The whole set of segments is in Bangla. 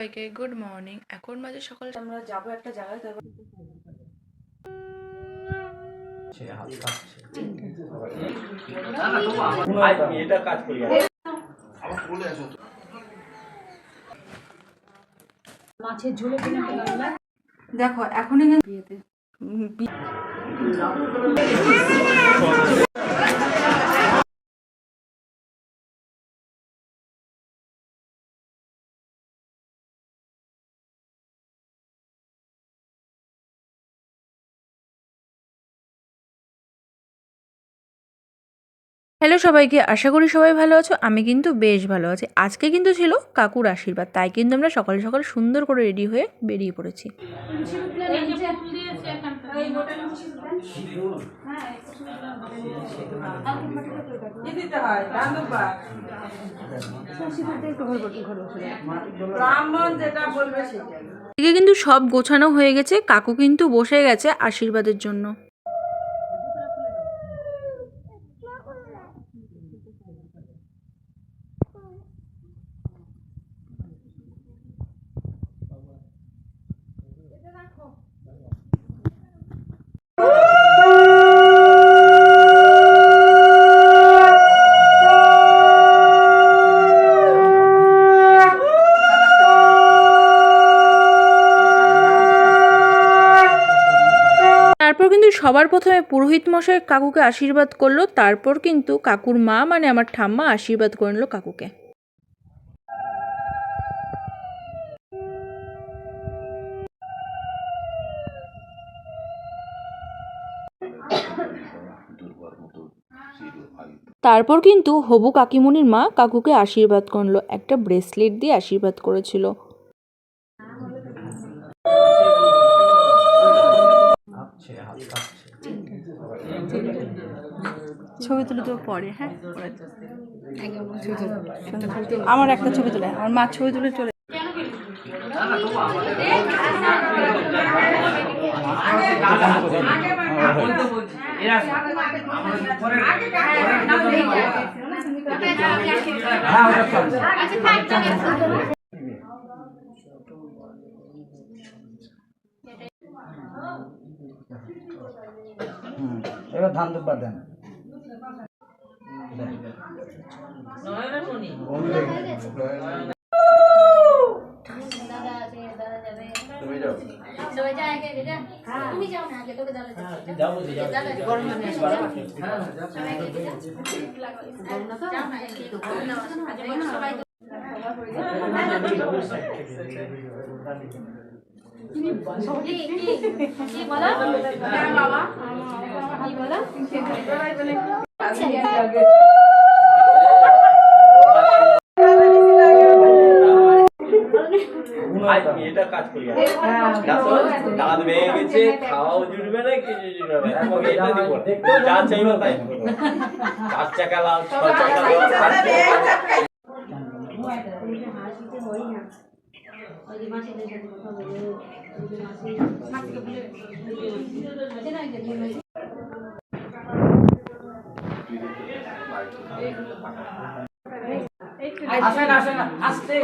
সবাইকে গুড মর্নিং এখন মাঝে সকাল আমরা যাব একটা জায়গায় তারপর মাছের ঝোলে দেখো এখনই বিয়েতে। হ্যালো সবাইকে, আশা করি সবাই ভালো আছো। আমি কিন্তু বেশ ভালো আছি। আজকে কিন্তু ছিল কাকুর আশীর্বাদ, তাই কিন্তু আমরা সকাল সকাল সুন্দর করে রেডি হয়ে বেরিয়ে পড়েছি। কিন্তু সব গোছানো হয়ে গেছে, কাকু কিন্তু বসে গেছে আশীর্বাদের জন্য। তারপর কিন্তু সবার প্রথমে পুরোহিত মশাই কাকুকে আশীর্বাদ করল, তারপর কিন্তু কাকুর মা মানে আমার ঠাম্মা, আশীর্বাদ করে নিল কাকুকে। তারপর কিন্তু হবু কাকিমুনির মা কাকুকে আশীর্বাদ করল একটা ব্রেসলেট দিয়ে আশীর্বাদ করেছিল। ছবি তুলে তো পরে হ্যাঁ? আমার একটা ছবি তুলে আমার মা ছবি তুলে চলে এবার ধান দুব্বা দেন। সবাই এটা কাজ গেছে। খাওয়াও জুড়বে না কিছু জুড়বে না। তাই। চার চাকা সাত চাকা আসেন আসেন আস্তে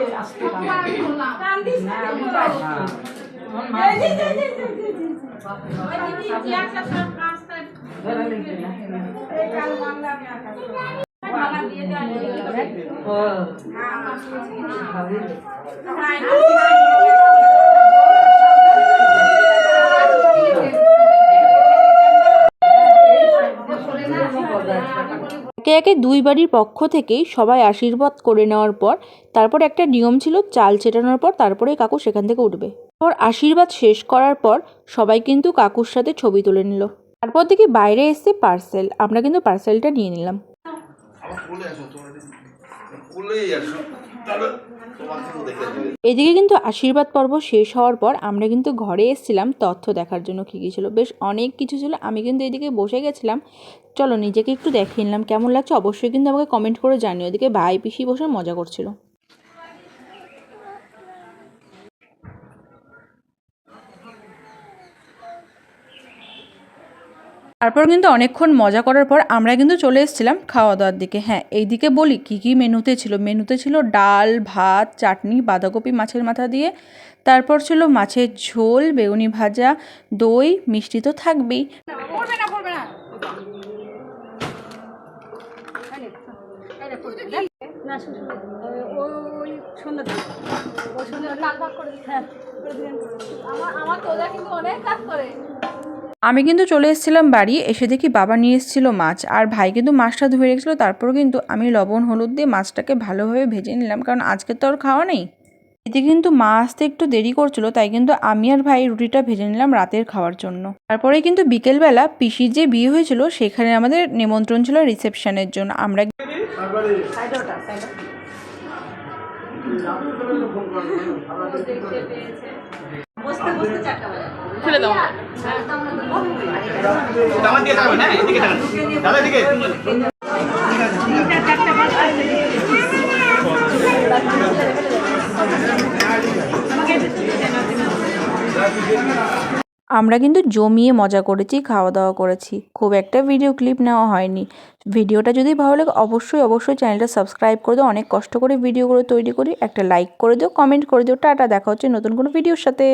একে একে দুই বাড়ির পক্ষ থেকেই সবাই আশীর্বাদ করে নেওয়ার পর তারপর একটা নিয়ম ছিল চাল ছেটানোর পর তারপরে কাকু সেখান থেকে উঠবে। পর আশীর্বাদ শেষ করার পর সবাই কিন্তু কাকুর সাথে ছবি তুলে নিল। তারপর থেকে বাইরে এসে পার্সেল। আমরা কিন্তু পার্সেলটা নিয়ে নিলাম। এদিকে কিন্তু আশীর্বাদ পর্ব শেষ হওয়ার পর আমরা কিন্তু ঘরে এসেছিলাম, তথ্য দেখার জন্য কী কী ছিল। বেশ অনেক কিছু ছিল, আমি কিন্তু এদিকে বসে গেছিলাম। চলো নিজেকে একটু দেখিয়ে নিলাম, কেমন লাগছে অবশ্যই কিন্তু আমাকে কমেন্ট করে জানিও। এদিকে ভাই, পিসি বসে মজা করছিল। তারপর কিন্তু অনেকক্ষণ মজা করার পর আমরা কিন্তু চলে এসেছিলাম খাওয়া দাওয়ার দিকে হ্যাঁ এইদিকে বলি কী কী মেনুতে ছিল মেনুতে ছিল ডাল ভাত চাটনি বাঁধাকপি মাছের মাথা দিয়ে তারপর ছিল মাছের ঝোল বেগুনি ভাজা দই মিষ্টি তো থাকবেই হ্যাঁ আমার তোজা কিন্তু অনেক কাজ করে আমি কিন্তু চলে এসেছিলাম বাড়ি, এসে দেখি বাবা নিয়ে এসেছিল মাছ, আর ভাই কিন্তু মাছটা ধুয়ে রেখেছিলো তারপর কিন্তু আমি লবণ, হলুদ দিয়ে মাছটাকে ভালোভাবে ভেজে নিলাম, কারণ আজকে তো আর খাওয়া নেই। এতে কিন্তু মা আসতে একটু দেরি করছিল, তাই কিন্তু আমি আর ভাই রুটিটা ভেজে নিলাম রাতের খাওয়ার জন্য। তারপরে কিন্তু বিকেলবেলা পিসির যে বিয়ে হয়েছিল, সেখানে আমাদের নিমন্ত্রণ ছিল রিসেপশনের জন্য। আমরা এদিকে আমরা কিন্তু জমিয়ে মজা করেছি খাওয়া দাওয়া করেছি। খুব একটা ভিডিও ক্লিপ নেওয়া হয়নি। ভিডিওটা যদি ভালো লাগে অবশ্যই অবশ্যই চ্যানেলটা সাবস্ক্রাইব করে দিও। অনেক কষ্ট করে ভিডিওগুলো তৈরি করি। একটা লাইক করে দিও কমেন্ট করে দিও। টাটা দেখা হচ্ছে নতুন কোনো ভিডিওর সাথে।